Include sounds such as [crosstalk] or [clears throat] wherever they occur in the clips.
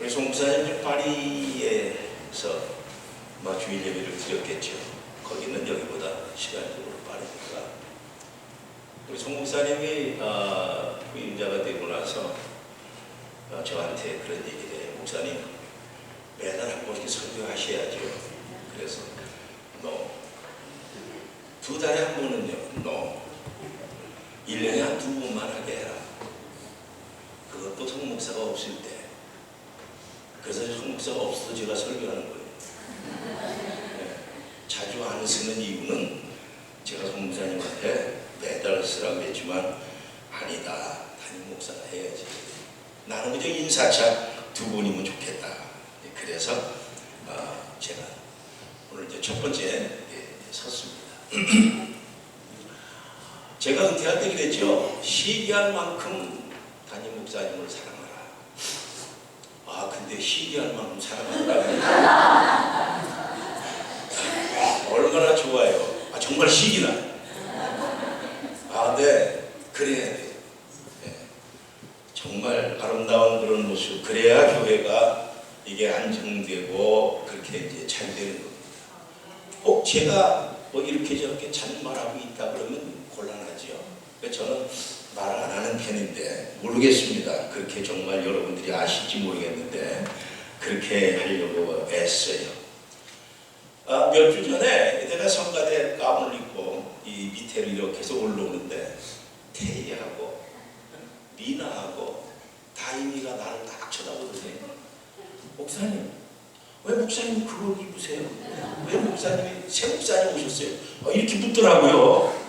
우리 송사님 파리에서 아마 주일 예배를 드렸겠죠. 거기는 여기보다 시간적으로 빠르니까. 우리 송 목사님이 아, 부임자가 되고 나서 아, 저한테 그런 얘기를 해요. 목사님 매달 한 번씩 설교하셔야죠. 그래서 너두 달에 한 번은요. 너 1년에 한 두 번만 하게 해라. 그것도 송 목사가 없을 때. 그래서 송 목사가 없어서 제가 설교하는 거예요. 네. 자주 안 쓰는 이유는 제가 송 목사님한테 매달 쓰라고 했지만 아니다. 담임 목사가 해야지. 나는 그저 인사차 두 번이면 좋겠다. 네, 그래서 아, 제가 오늘 이제 첫 번째 예, 섰습니다. [clears throat] 제가 은퇴할 때 그랬죠. 시기할 만큼 담임 목사님을 사랑하라. 아 근데 시기할 만큼 사랑하더라고요. 얼마나 좋아요. 아 정말 시기나. 아 근데 그래야 돼. 네. 정말 아름다운 그런 모습. 그래야 교회가 이게 안정되고 그렇게 이제 잘 되는 겁니다. 꼭 제가 뭐 이렇게 저렇게 잔말하고 있다 그러면 곤란하지요. 그래서 저는 말을 안 하는 편인데 모르겠습니다. 그렇게 정말 여러분들이 아실지 모르겠는데 그렇게 하려고 애써요. 아, 몇 주 전에 내가 성가대 가운을 입고 이 밑에로 이렇게 해서 올라오는데 태희하고 미나하고 다임이가 나를 딱 쳐다보더니 목사님 왜 목사님 그걸 입으세요? 왜 목사님이 새 목사님 오셨어요? 어, 이렇게 묻더라고요.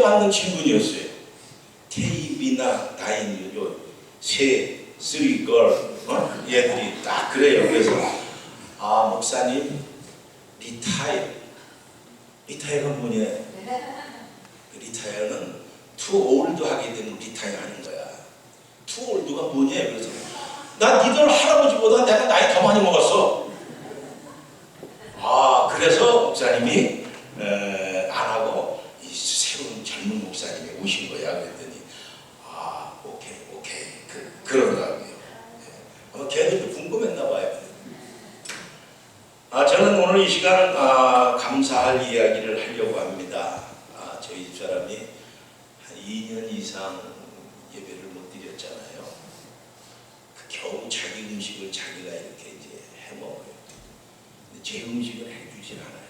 받는 질문이었어요. 태희, 미나, 다인 요세 쓰리 걸 어? 얘들이 딱 그래요. 그래서 아 목사님 리타이 리타이가 뭐냐? 그 리타이어는 투 올드 하게 되면 리타이 하는 거야. 투 올드가 뭐냐? 그래서 나 니들 할아버지보다 내가 나이 더 많이 먹었어. 아 그래서 목사님이 에, 안 하고 이 새로운 젊은 목사님이 오신 거야. 그랬더니 아 오케이 오케이 그 그러더라고요. 예. 아마 걔들도 궁금했나 봐요. 아 저는 오늘 이 시간 아, 감사할 이야기를 하려고 합니다. 아, 저희 집 사람이 한 2년 이상 예배를 못 드렸잖아요. 그 겨우 자기 음식을 자기가 이렇게 이제 해 먹어요. 근데 제 음식을 해주질 않아요.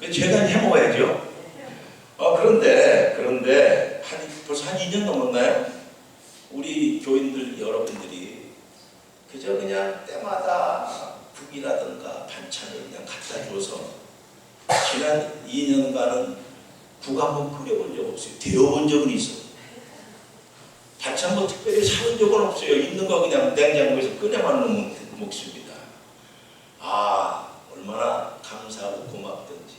그 제가 해 먹어야죠. 어, 그런데 그런데 한 벌써 한 2년 넘었나요? 우리 교인들 여러분들이 그저 그냥 때마다 국이라든가 반찬을 그냥 갖다 줘서 지난 2년간은 국 한번 끓여본 적 없어요. 데워본 적은 있어. 반찬 뭐 특별히 사온 적은 없어요. 있는 거 그냥 냉장고에서 꺼내만 놓으면 먹습니다. 아 얼마나 감사하고 고맙든지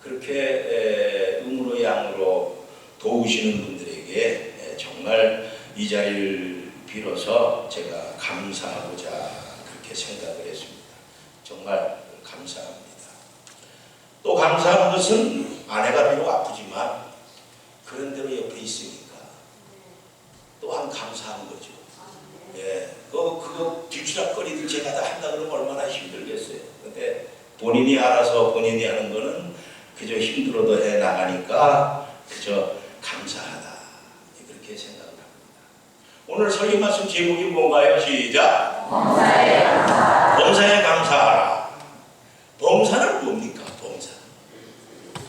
그렇게 에, 음으로 양으로 도우시는 분 들에게 에, 정말 이 자리를 빌어서 제가 감사하고자 그렇게 생각을 했습니다. 정말 감사합니다. 또 감사한 것은 아내가 비록 아프지만 그런 대로 옆에 있으니까 또한 감사한 거죠. 예, 그거, 그거 뒤치락거리들 제가 다 한다 그러면 얼마나 힘들겠어요. 근데 본인이 알아서 본인이 하는 거는 그저 힘들어도 해 나가니까 그저 감사하다. 그렇게 생각을 합니다. 오늘 설교 말씀 제목이 뭔가요? 시작. 범사에 감사. 범사에 감사하라. 범사는 뭡니까? 범사.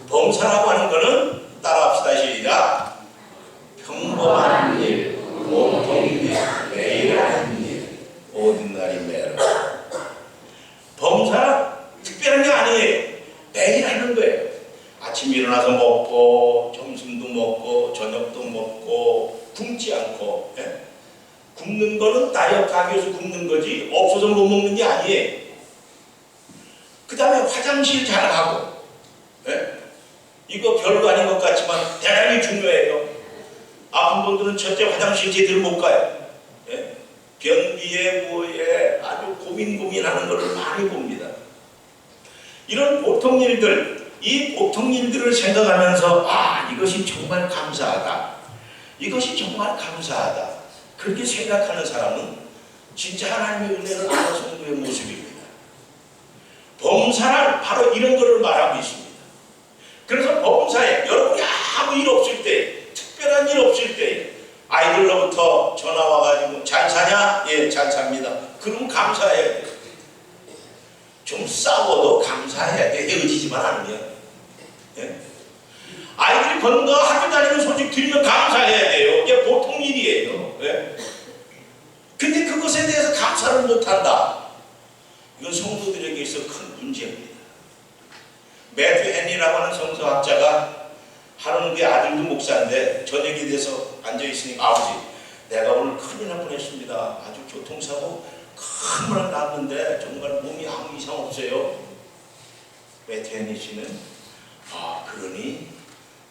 범사라고 하는 거는 따라합시다. 시작. 평범한 일, 보통 일, 매일 하는 일, 모든 날이 매로. 범사는 특별한 게 아니에요. 매일 하는 거예요. 아침 일어나서 먹고, 점심도 먹고, 저녁도 먹고, 굶지 않고, 예? 굶는 거는 다이어트 하기 위해서 굶는 거지 없어서 못 먹는 게 아니에요. 그 다음에 화장실 잘 가고 예? 이거 별거 아닌 것 같지만 대단히 중요해요. 아픈 분들은 첫째 화장실 제대로 못 가요. 예? 변비에 뭐에 아주 고민 고민하는 것을 많이 봅니다. 이런 보통 일들, 이 보통 일들을 생각하면서 아 이것이 정말 감사하다. 이것이 정말 감사하다. 그렇게 생각하는 사람은 진짜 하나님의 은혜를 아는 성도의 모습입니다. 범사란 바로 이런 것을 말하고 있습니다. 그래서 범사에 여러분이 아무 일 없을 때, 특별한 일 없을 때 아이들로부터 전화 와가지고 잘 사냐? 예, 잘 삽니다. 그럼 감사해야 돼요. 좀 싸워도 감사해야 돼. 헤어지지만 않으면. 예? 아이들이 건강 학교 다니는 소식 들으면 감사해야 돼요. 이게 보통 일이에요. 예? 근데 그것에 대해서 감사를 못한다. 이건 성도들에게 있어 큰 문제입니다. 매튜 헨리라고 하는 성서학자가 하는 그 아들도 목사인데 저녁에 돼서 앉아있으니까 아버지 내가 오늘 큰일 날 뻔했습니다. 아주 교통사고 큰일 났는데 정말 몸이 아무 이상 없어요. 매튜 헨리 씨는 아 그러니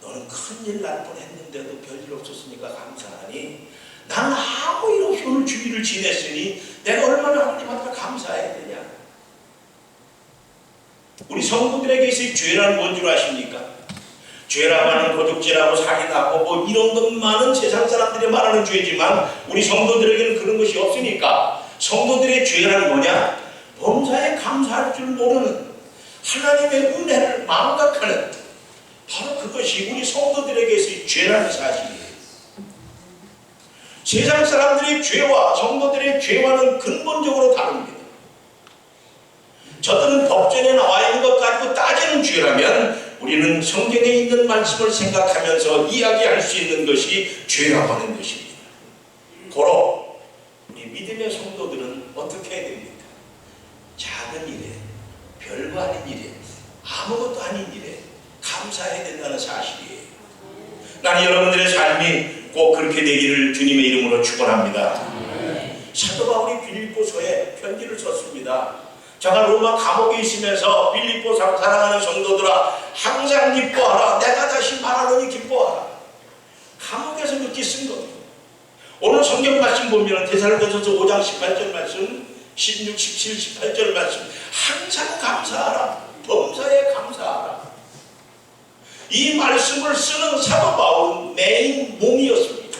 너는 큰일 날 뻔했는데도 별일 없었으니까 감사하니 나는 아무 일 없이 오늘 주일을 지냈으니 내가 얼마나 하나님 앞에 감사해야 되냐 우리 성도들에게 있을 죄란 뭔줄 아십니까? 죄라고 하는 도둑질하고 사기나고 뭐 이런 것만은 세상 사람들이 말하는 죄지만 우리 성도들에게는 그런 것이 없으니까 성도들의 죄란 뭐냐? 범사에 감사할 줄 모르는 하나님의 은혜를 망각하는 바로 그것이 우리 성도들에게 있을 죄라는 사실이에요. 세상 사람들의 죄와 성도들의 죄와는 근본적으로 다릅니다. 저들은 법전에 나와 있는 것 가지고 따지는 죄라면 우리는 성경에 있는 말씀을 생각하면서 이야기할 수 있는 것이 죄라고 하는 것입니다. 고로 우리 믿음의 성도들은 어떻게 해야 됩니까? 작은 일에 별거 아닌 일에 아무것도 아닌 일에 감사해야 된다는 사실이에요. 나는 여러분들의 삶이 꼭 그렇게 되기를 주님의 이름으로 축원합니다. 사도 바울이 빌립보서에 편지를 썼습니다. 제가 로마 감옥에 있으면서 빌립보 사- 사랑하는 성도들아 항상 기뻐하라. 내가 다시 말하노니 기뻐하라. 감옥에서 그렇게 쓴 겁니다. 오늘 성경 말씀 보면 대살로전서 5장 18절 말씀, 16, 17, 18절 말씀 항상 감사하라. 범사에 감사하라. 이 말씀을 쓰는 사도 바울은 메인 몸이었습니다.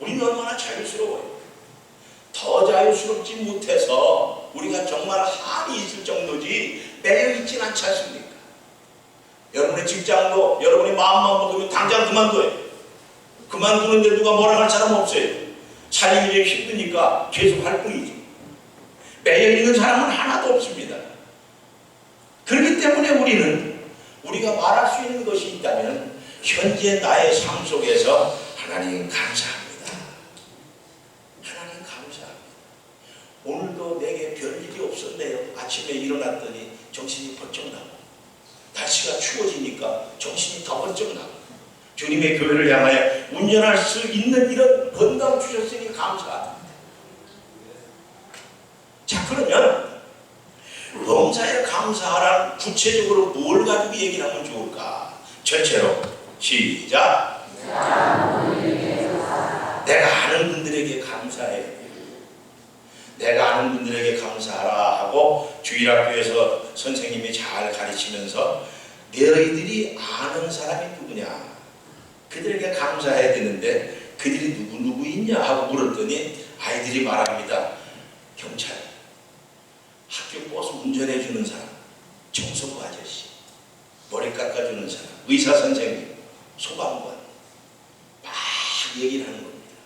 우리는 얼마나 자유스러워요. 더 자유스럽지 못해서 우리가 정말 한이 있을 정도지 매여 있진 않지 않습니까? 여러분의 직장도 여러분이 마음만 먹으면 당장 그만둬요. 그만두는데 누가 뭐라 할 사람 없어요. 살림이 힘드니까 계속 할 뿐이지. 매여 있는 사람은 하나도 없습니다. 그렇기 때문에 우리는 우리가 말할 수 있는 것이 있다면 현재 나의 삶 속에서 하나님 감사합니다. 하나님 감사합니다. 오늘도 내게 별일이 없었네요. 아침에 일어났더니 정신이 번쩍 나고 날씨가 추워지니까 정신이 더 번쩍 나고 주님의 교회를 향하여 운전할 수 있는 이런 건강 주셨으니 감사합니다. 자 그러면 범사에 감사하란 구체적으로 뭘 가지고 얘기를 하면 좋을까? 전체로 시작. 내가 아는 분들에게 감사해. 내가 아는 분들에게 감사하라 하고 주일학교에서 선생님이 잘 가르치면서 너희들이 아는 사람이 누구냐? 그들에게 감사해야 되는데 그들이 누구 누구 있냐 하고 물었더니 아이들이 말합니다. 경찰, 학교 버스 운전해 주는 사람, 청소부 아저씨, 머리 깎아주는 사람, 의사 선생님, 소방관 막 얘기를 하는 겁니다.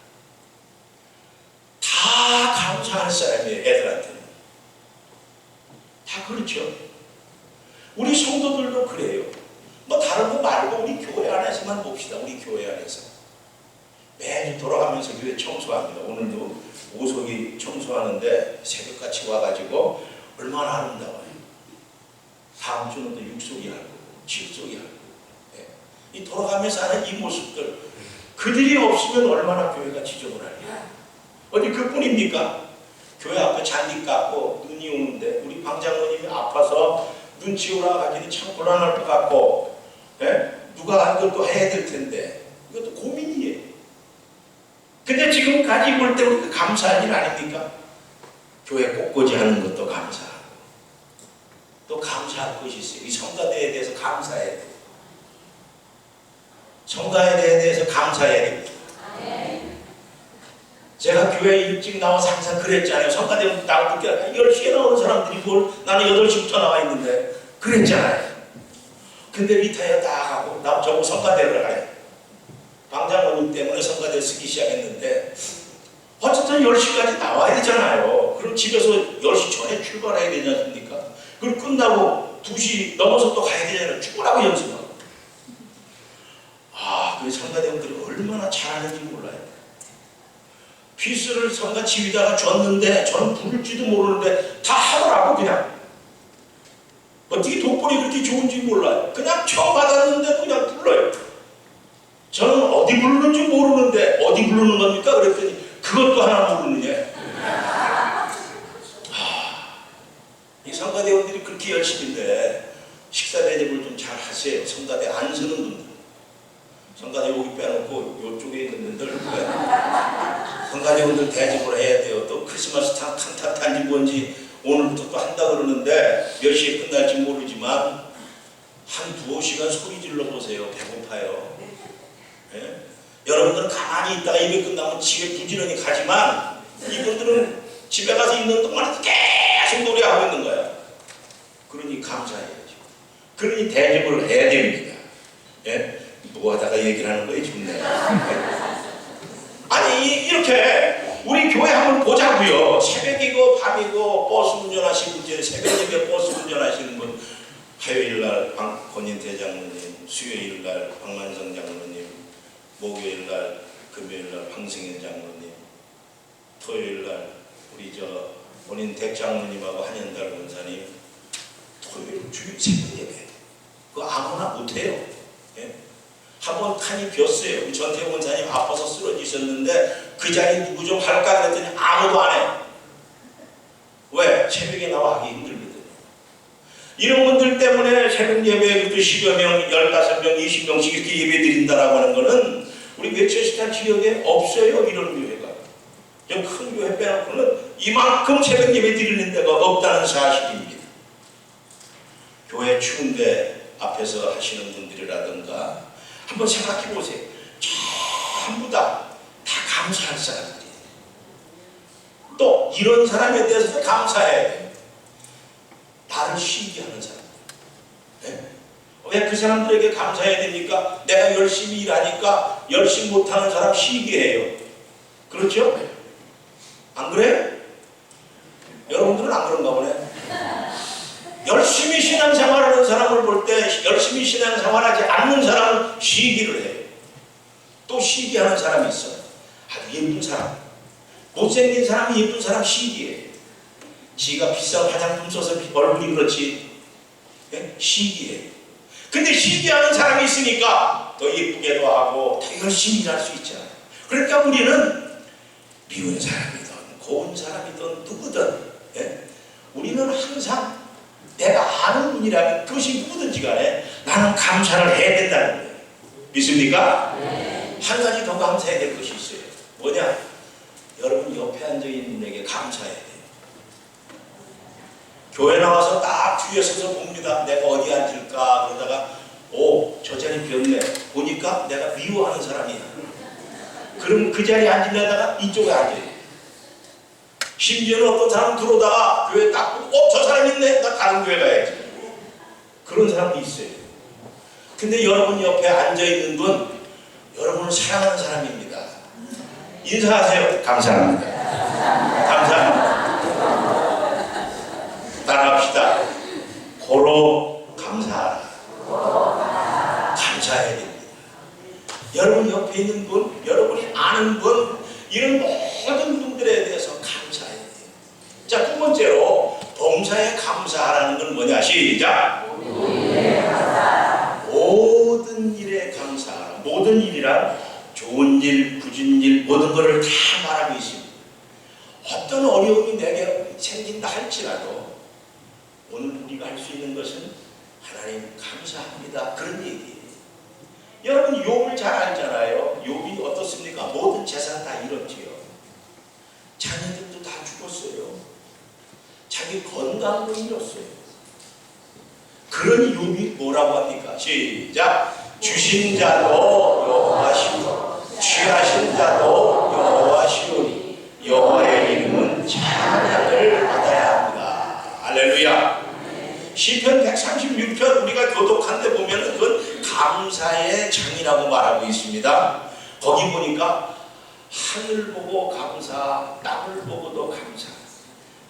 다 감사할 사람이에요, 애들한테는. 다 그렇죠. 우리 성도들도 그래요. 뭐 다른 거 말고 우리 교회 안에서만 봅시다. 우리 교회 안에서. 매주 돌아가면서 교회 청소합니다. 오늘도 오석이 청소하는데 새벽같이 와가지고 얼마나 아름다워요. 다음 주는 또할 거고, 칠석이 할 거고. 예. 이 돌아가면서 하는 이 모습들, 그들이 없으면 얼마나 교회가 지저분할까? 어디 그뿐입니까? 교회 앞에 잔디 깎고 눈이 오는데 우리 방장모님이 아파서 눈 치우라 가기는 참 곤란할 것 같고 예? 누가 이것도 해야 될 텐데 이것도 고민이에요. 근데 지금까지 볼 때 우리가 감사할 일 아닙니까? 교회 꽃꽂이 하는 것도 감사하고 또 감사할 것이 있어요. 이 성가대에 대해서 감사해야 돼요. 성가대에 대해서 감사해야 됩니다. 제가 교회 일찍 나와서 항상 그랬잖아요. 성가대면 나올 때 10시에 나오는 사람들이 뭘 나는 8시부터 나와 있는데 그랬잖아요. 근데 리타이어 딱 하고 나 저거 성가대를 가요. 방장모님 때문에 성가대 쓰기 시작했는데 어쨌든 10시까지 나와야 되잖아요. 그럼 집에서 10시 전에 출발해야 되지 않습니까? 그리고 끝나고 2시 넘어서 또 가야 되잖아요. 출근하고 연습하고. 아, 그 성가대원들이 얼마나 잘하는지 몰라요. 피스를 성가 지휘자가 줬는데 저는 부를지도 모르는데 다 하더라고 그냥. 어떻게 독보리 그렇게 좋은지 몰라요. 그냥 처음 받았는데도 그냥 불러요. 저는 어디 부르는지 모르는데 어디 부르는 겁니까? 그랬더니 그것도 하나 모르느냐. 이 성가대원들이 그렇게 열심인데 식사 대접을 좀 잘 하세요. 성가대 안 서는 분들. 성가대 여기 빼놓고 이쪽에 있는 분들 왜? 성가대원들 대접을 해야 돼요. 또 크리스마스 타- 칸타타인지 뭔지 오늘부터 또 한다 그러는데 몇 시에 끝날지 모르지만 한 두어 시간 소리 질러 보세요. 배고파요. 예? 여러분들은 가만히 있다가 입에 끝나면 집에 부지런히 가지만 이분들은 집에 가서 있는 동안 계속 노래하고 있는 거야. 그러니 감사해야죠. 그러니 대접을 해야 됩니다. 예? 뭐 하다가 얘기를 하는 거예요, 지금 내가. [laughs] 아니, 이- 이렇게 우리 교회 한번 보자고요. 새벽이고 밤이고 버스 운전하시는 분, 새벽 예배 버스 운전하시는 분, 화요일 날 방- 권인 대장로님, 수요일 날 박만성 장로님, 목요일 날 금요일 날 황승현 장로님, 토요일 날 우리 저 본인 댁장로님하고 한현달 권사님, 토요일 주일 새벽 예배. 그거 아무나 못해요. 예? 한번 칸이 비었어요. 우리 전태용 원사님 아파서 쓰러지셨는데 그 자리 누구 좀 할까 그랬더니 아무도 안 해. 왜? 새벽에 나와 하기 힘들거든. 이런 분들 때문에 새벽 예배에 그래도 10여 명, 15명, 20명씩 이렇게 예배 드린다라고 하는 거는 우리 매체스타 지역에 없어요. 이런 교회가. 좀큰 교회 빼놓고는 이만큼 새벽 예배 드리는 데가 없다는 사실입니다. 교회 추운데 앞에서 하시는 분들이라든가 한번 생각해 보세요. 전부 다, 다 감사할 사람들이. 또 이런 사람에 대해서 감사해야 돼요. 나를 쉬게 하는 사람. 왜그 사람들에게 감사해야 됩니까? 내가 열심히 일하니까 열심히 못하는 사람 쉬게 해요. 그렇죠? 안 그래요? 여러분들은 안 그런가 보네. 열심히 신앙생활하는 사람을 볼 때 열심히 신앙생활하지 않는 사람은 시기를 해요. 또 시기하는 사람이 있어요. 아주 예쁜 사람. 못생긴 사람이 예쁜 사람 시기해. 지가 비싼 화장품 써서 얼굴이 그렇지. 예? 시기해. 근데 시기하는 사람이 있으니까 더 예쁘게도 하고 더 열심히 일할 수 있잖아요. 그러니까 우리는 미운 사람 고운 사람이든 누구든 예? 우리는 항상 내가 아는 분이라면 그것이 누구든지 간에 나는 감사를 해야 된다는 거예요. 믿습니까? 한 가지 더 감사해야 될 것이 있어요. 뭐냐? 여러분 옆에 앉아 있는 분에게 감사해야 돼요. 교회 나와서 딱 뒤에 서서 봅니다. 내가 어디 앉을까? 그러다가 오, 저 자리 비었네. 보니까 내가 미워하는 사람이야. 그럼 그 자리에 앉으려다가 이쪽에 앉아요. 심지어는 어떤 사람 들어오다가 교회 딱 보고 어, 저 사람 있네. 나 다른 교회 가야지. 그런 사람도 있어요. 근데 여러분 옆에 앉아있는 분, 여러분을 사랑하는 사람입니다. 인사하세요. 감사합니다. 감사합니다. 따라합시다. 고로 감사하라. 감사해야 됩니다. 여러분 옆에 있는 분, 여러분이 아는 분, 이런 모든 분들에 대해서 감사해야 돼요. 자, 두 번째로 범사에 감사하라는 건 뭐냐? 시작. 모든 일에 감사하라. 모든 일이란 좋은 일, 굳은 일, 모든 것을 다 말하고 있습니다. 어떤 어려움이 내게 생긴다 할지라도 오늘 우리가 할 수 있는 것은 하나님 감사합니다. 그런 얘기예요. 여러분 욥을 잘 알잖아요. 욥이 어떻습니까? 모든 재산 다 잃었지요. 자녀들도 다 죽었어요. 자기 건강을 잃었어요. 그런 유이 뭐라고 합니까? 시작! 주신 자도 여호와시오 취하신 자도 여호와시오니 여호와의 이름은 찬양을 받아야 합니다. 할렐루야! 시편 136편 우리가 교독한데 보면 그건 감사의 장이라고 말하고 있습니다. 거기 보니까 하늘 보고 감사, 땅을 보고도 감사,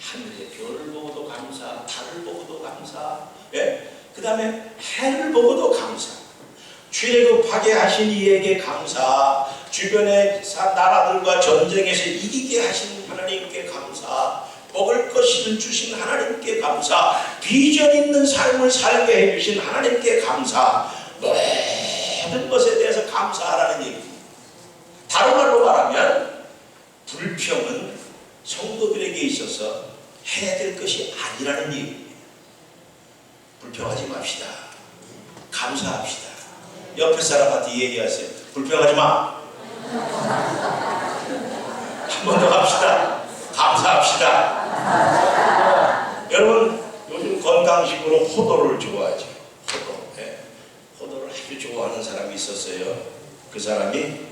하늘의 별을 보고도 감사, 달을 보고도 감사, 예? 그 다음에 해를 보고도 감사. 출애굽하게 하신 이에게 감사, 주변의 사- 나라들과 전쟁에서 이기게 하신 하나님께 감사, 먹을 것을 주신 하나님께 감사, 비전 있는 삶을 살게 해주신 하나님께 감사, 모든 것에 대해서 감사하라는 얘기입니다. 다른 말로 말하면 불평은 성도들에게 있어서 해야 될 것이 아니라는 얘기입니다. 불평하지 맙시다. 감사합시다. 옆에 사람한테 얘기하세요. 불평하지 마. 한 번더 합시다. 감사합시다. 여러분 요즘 건강식으로 호도를 좋아하죠. 호도. 예. 호도를 아주 좋아하는 사람이 있었어요. 그 사람이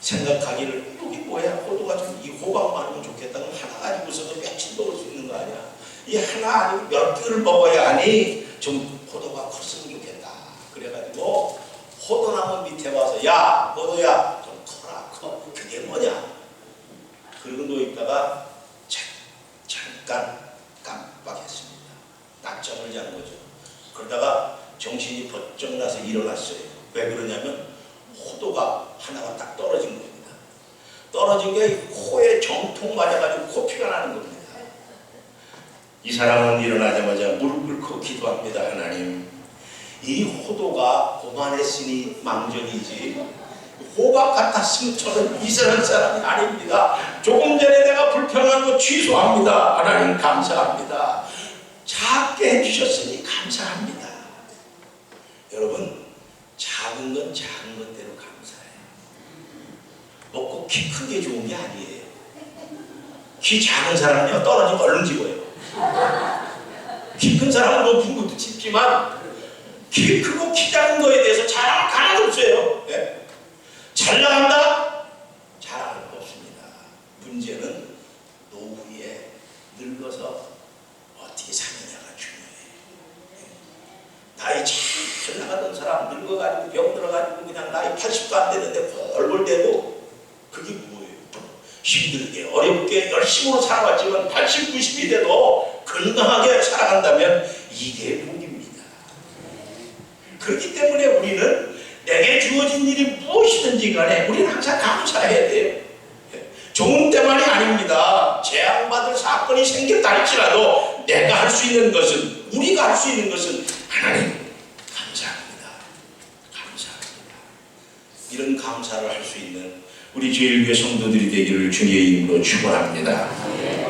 생각하기를 여기 뭐야 호도가 좀 이 호박 많으면 좋겠다. 그럼 하나 가지고서도 며칠 먹을 수. 이 하나 아니고 몇 개를 먹어야 하니 좀 호도가 컸으면 좋겠다. 그래가지고 호도나무 밑에 와서 야 호도야 좀 커라 커. 그게 뭐냐? 그러고 누워 있다가 자, 잠깐 깜빡했습니다. 낮잠을 잔 거죠. 그러다가 정신이 번쩍 나서 일어났어요. 왜 그러냐면 호도가 하나가 딱 떨어진 겁니다. 떨어진 게 코에 정통 맞아가지고 코피가 나는 겁니다. 이 사람은 일어나자마자 무릎 꿇고 기도합니다. 하나님, 이 호도가 고만했으니 망정이지 호박 같았으면 저는 이스라엘 사람이 아닙니다. 조금 전에 내가 불평한 거 취소합니다. 하나님 감사합니다. 작게 해주셨으니 감사합니다. 여러분 작은 건 작은 것대로 감사해요. 먹고 키큰 게 좋은 게 아니에요. 키 작은 사람은요 떨어지면 얼른 집어요. 키 큰 사람은 높은 것도 짚지만 키 크고 키 작은 거에 대해서 거 하나도 없어요. 예? 잘 나간다? 자랑할 거 없습니다. 문제는 노후에 늙어서 어떻게 사느냐가 중요해요. 예. 나이 잘 나가던 사람 늙어가지고 병 들어가지고 그냥 나이 80도 안 되는데 벌벌대고? 힘들게 어렵게 열심으로 살아왔지만 80, 90이 돼도 건강하게 살아간다면 이게 복입니다. 그렇기 때문에 우리는 내게 주어진 일이 무엇이든지 간에 우리는 항상 감사해야 돼요. 예. 좋은 때만이 아닙니다. 재앙받을 사건이 생겼다 할지라도 내가 할 수 있는 것은 우리가 할 수 있는 것은 하나님 감사합니다. 감사합니다. 이런 감사를 할 수 있는 우리 제일교회 성도들이 되기를 주님의 이름으로 축원합니다.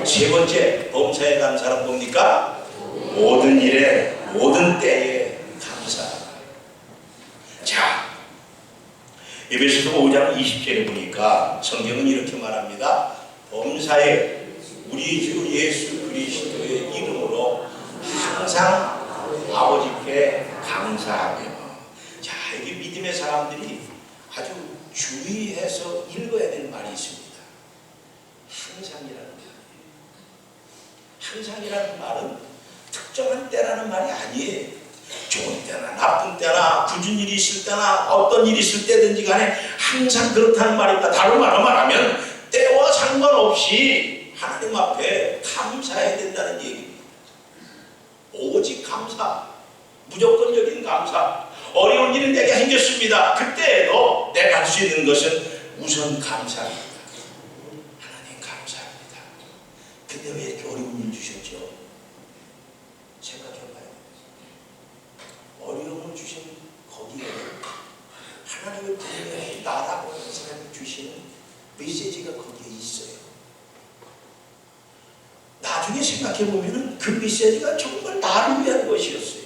세 번째 범사에 감사는 뭡니까? 모든 일에 모든 때에 감사. 자, 에베소서 5장 20절에 보니까 성경은 이렇게 말합니다. 범사에 우리 주 예수 그리스도의 이름으로 항상 아버지께 감사하며. 자, 이게 믿음의 사람들이 아주 주의해서 읽어야 될 말이 있습니다. 항상이라는 말이에요. 항상이라는 말은 특정한 때라는 말이 아니에요. 좋은 때나 나쁜 때나 굳은 일이 있을 때나 어떤 일이 있을 때든지 간에 항상 그렇다는 말입니다. 다른 말로 말하면 때와 상관없이 하나님 앞에 감사해야 된다는 얘기입니다. 오직 감사, 무조건적인 감사. 어려운 일이 내게 생겼습니다. 그때에도 내가 할 수 있는 것은 우선 감사합니다. 하나님 감사합니다. 근데 왜 이렇게 어려운 일 주셨죠? 생각해봐요. 어려움을 주신 거기에 하나님의 분명히 나라고 하는 사람이 주시는 메시지가 거기에 있어요. 나중에 생각해보면 그 메시지가 정말 나를 위한 것이었어요.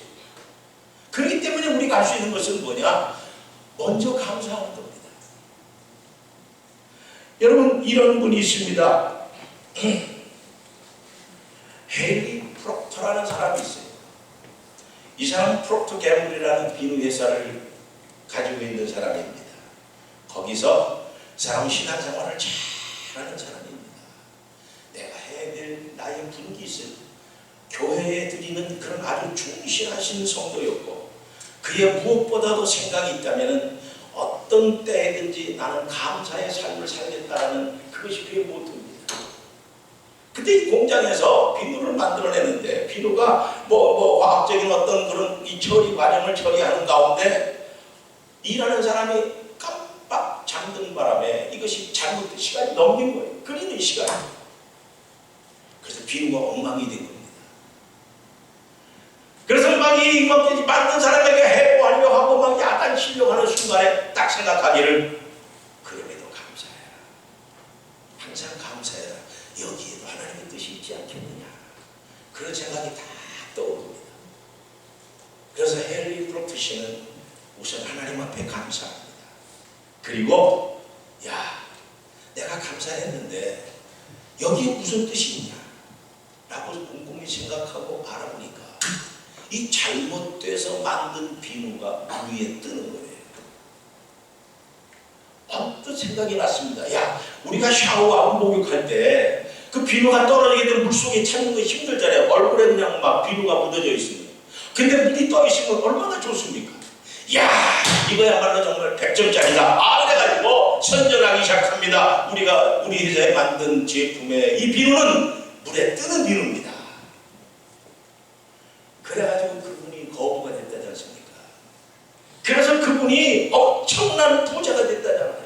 그렇기 때문에 우리가 할수 있는 것은 뭐냐? 먼저 감사하는 겁니다. 여러분 이런 분이 있습니다. [clears throat] 헨리 프록터라는 사람이 있어요. 이 사람은 프록터 개물이라는 비누 회사를 가지고 있는 사람입니다. 거기서 사람 신앙생활을 잘하는 사람입니다. 내가 해야 될 나의 분깃은 교회에 드리는 그런 아주 충실하신 성도였고 그의 무엇보다도 생각이 있다면 어떤 때든지 나는 감사의 삶을 살겠다라는 그것이 그의 모토입니다. 근데 이 공장에서 비누를 만들어내는데 비누가 뭐, 뭐 과학적인 어떤 그런 이 처리 과정을 처리하는 가운데 일하는 사람이 깜빡 잠든 바람에 이것이 잘못된 시간이 넘긴 거예요. 끓이는 시간. 그래서 비누가 엉망이 된 겁니다. 그래서 막이 막 만든 사람에게 해고하려 하고 막 야단 치려고 하는 순간에 딱 생각하기를 그럼에도 감사해라. 항상 감사해라. 여기에도 하나님의 뜻이 있지 않겠느냐. 그런 생각이 다 떠오릅니다. 그래서 헨리 프로트 씨는 우선 하나님 앞에 감사합니다. 그리고 야 내가 감사했는데 여기에 무슨 뜻이 있냐 라고 곰곰이 생각하고 바라보니까 이 잘못돼서 만든 비누가 물 위에 뜨는 거예요. 언뜻 생각이 났습니다. 야, 우리가 샤워하고 목욕할 때 그 비누가 떨어지게 되면 물 속에 찾는 거 힘들잖아요. 얼굴에 그냥 막 비누가 묻어져 있으면. 근데 물이 떠 있으면 얼마나 좋습니까? 야, 이거야말로 정말 100점짜리다. 아, 그래가지고 선전하기 시작합니다. 우리가 우리 회사에 만든 제품의 이 비누는 물에 뜨는 비누입니다. 그래가지고 그분이 거부가 됐다지 않습니까? 그래서 그분이 엄청난 부자가 됐다잖아요.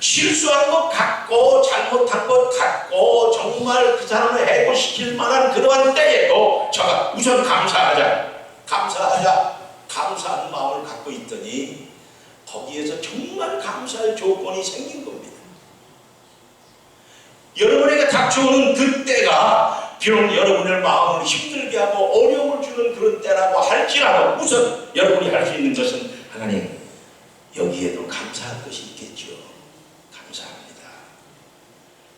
실수한 것 같고 잘못한 것 같고 정말 그 사람을 해고시킬 만한 그러한 때에도 저가 우선 감사하자 감사하자 감사하는 마음을 갖고 있더니 거기에서 정말 감사할 조건이 생긴 겁니다. 여러분에게 닥쳐오는 그 때가 비록 여러분의 마음을 힘들게 하고 어려움을 주는 그런 때라고 할지라도 우선 여러분이 할 수 있는 것은 하나님 여기에도 감사할 것이 있겠죠. 감사합니다.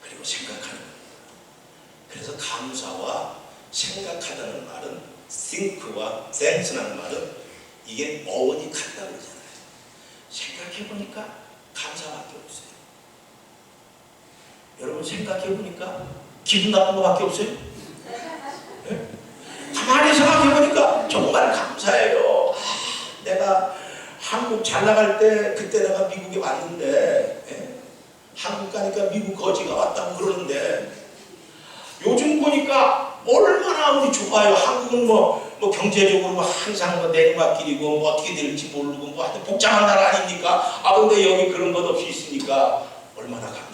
그리고 생각하는 겁니다. 그래서 감사와 생각하다는 말은 think와 thanks라는 말은 이게 어원이 같다고 그러잖아요. 생각해 보니까 감사밖에 없어요. 여러분 생각해 보니까 기분 나쁜 거밖에 없어요. 예? 가만히 생각해 보니까 정말 감사해요. 아, 내가 한국 잘 나갈 때 그때 내가 미국에 왔는데 예? 한국 가니까 미국 거지가 왔다고 그러는데 요즘 보니까 얼마나 우리 좋아요. 한국은 뭐, 뭐 경제적으로 뭐 항상 뭐 내리막길이고 뭐 어떻게 될지 모르고 뭐 하여튼 복잡한 나라 아닙니까? 아 근데 여기 그런 것 없이 있으니까 얼마나 감사해요.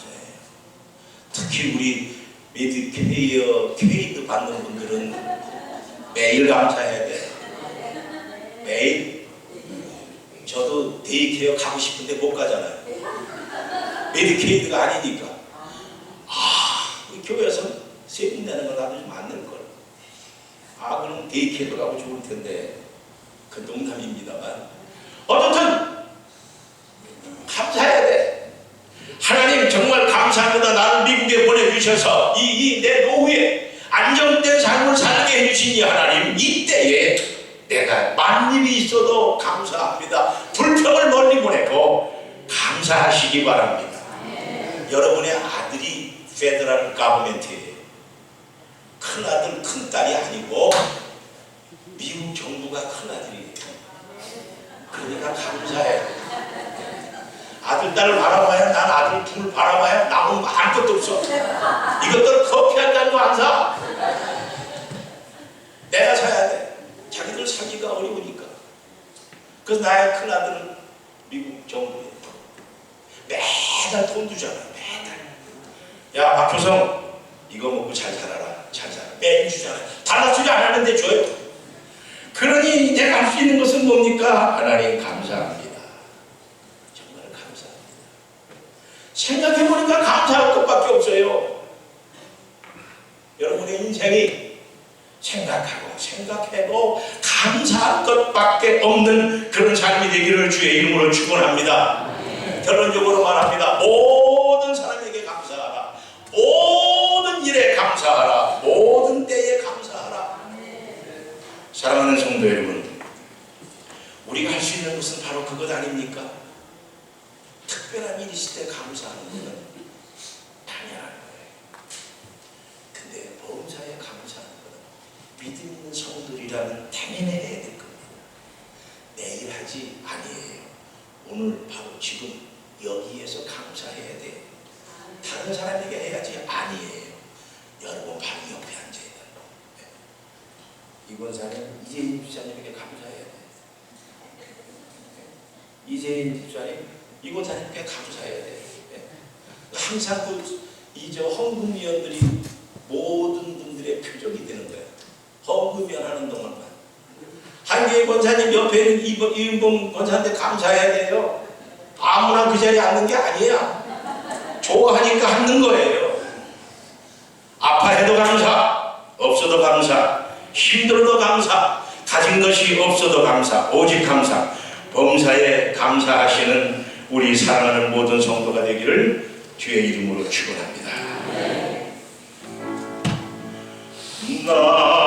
특히 우리 메디케이어 케이드 받는 분들은 매일 감사해야 돼. 매일. 저도 데이케어 가고 싶은데 못 가잖아요. 메디케이드가 아니니까. 아, 우리 교회에서는 세금 내는 건 나도 좀 안 낼 걸. 아, 그럼 데이케어 가고 좋을 텐데. 그 농담입니다만. 어쨌든 감사해야 돼. 하나님 정말 감사합니다. 나를 미국에 보내주셔서 이 이 내 노후에 안정된 삶을 살게 해주시니 하나님 이때에 내가 만일이 있어도 감사합니다. 불평을 멀리 보내고 감사하시기 바랍니다. 여러분의 아들이 페더럴 가버멘트예요. 큰 아들 큰 딸이 아니고 미국 정부가 큰 아들이에요. 그러니까 감사해요. 아들 딸을 바라봐야 난 아들 둘 바라봐야 거 아무것도 없어. 이것들 커피 한 잔도 안 사. 내가 사야 돼. 사기가 어려우니까. 그래서 나의 큰 아들은 미국 정부에 매달 돈 주잖아. 매달. 야 박효성 이거 먹고 잘 살아라. 잘 살아. 매일 주잖아. 달라주지 않았는데 줘요. 그러니 내가 할 수 있는 것은 뭡니까? 하나님 감사합니다. 정말 감사합니다. 생각해보니까 감사할 것밖에 없어요. 여러분의 인생이 생각하고 생각해도 감사할 것밖에 없는 그런 삶이 되기를 주의 이름으로 축원합니다. 결론적으로 말합니다. 모든 사람에게 감사하라. 모든 일에 감사하라. 모든 때에 감사하라. 사랑하는 성도 여러분, 우리가 할 수 있는 것은 바로 그것 아닙니까? 특별한 일이 있을 때 감사하는 것은 거예 일하는 당연히 해야 될 겁니다. 내일 하지 아니에요. 오늘 바로 지금 여기에서 감사해야 돼. 다른 사람에게 해야지 아니에요. 여러분 바로 옆에 앉아 있는 거. 네. 이권사는 이재인 집사님에게 감사해야 돼. 네. 이재인 집사님, 이권사님께 감사해야 돼. 네. 항상 그 권사님 옆에 있는 이은봉 권사한테 감사해야 돼요. 아무나 그 자리에 앉는 게 아니야. 좋아하니까 앉는 거예요. 아파해도 감사, 없어도 감사, 힘들어도 감사, 가진 것이 없어도 감사, 오직 감사, 범사에 감사하시는 우리 사랑하는 모든 성도가 되기를 주의 이름으로 축원합니다. 나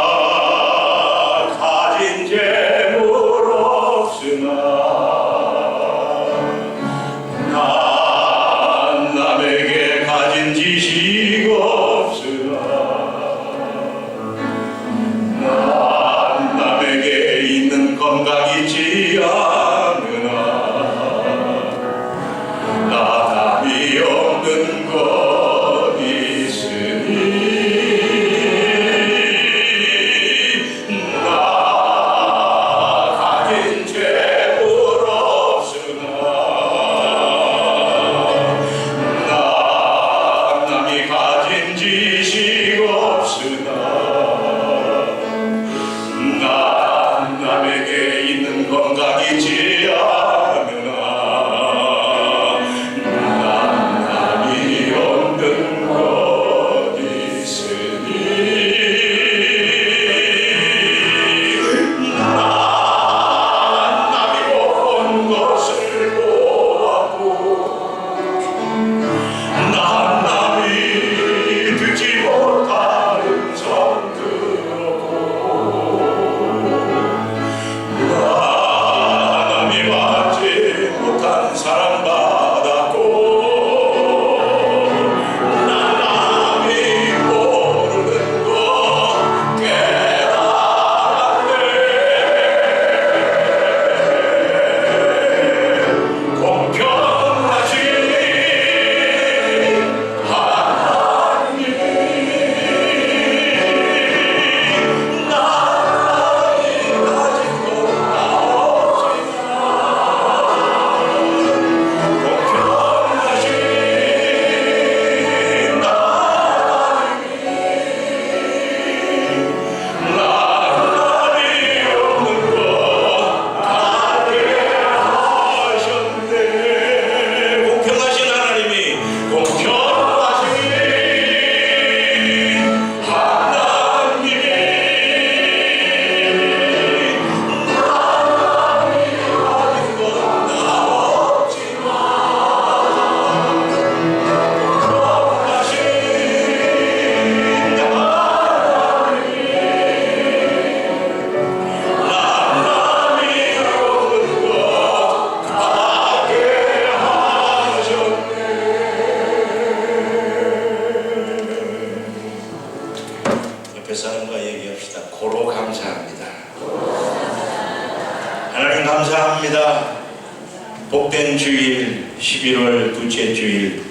복된 주일 11월 둘째 주일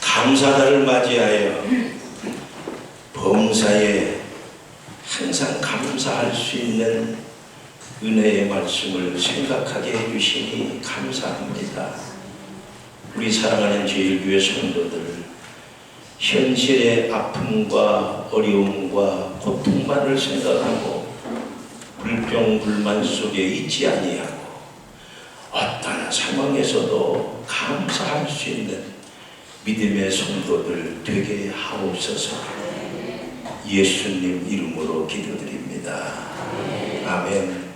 감사달을 맞이하여 범사에 항상 감사할 수 있는 은혜의 말씀을 생각하게 해주시니 감사합니다. 우리 사랑하는 제일교회 성도들 현실의 아픔과 어려움과 고통만을 생각하고 불평불만 속에 있지 아니하고 상황에서도 감사할 수 있는 믿음의 성도들 되게 하옵소서 예수님 이름으로 기도드립니다. 아멘.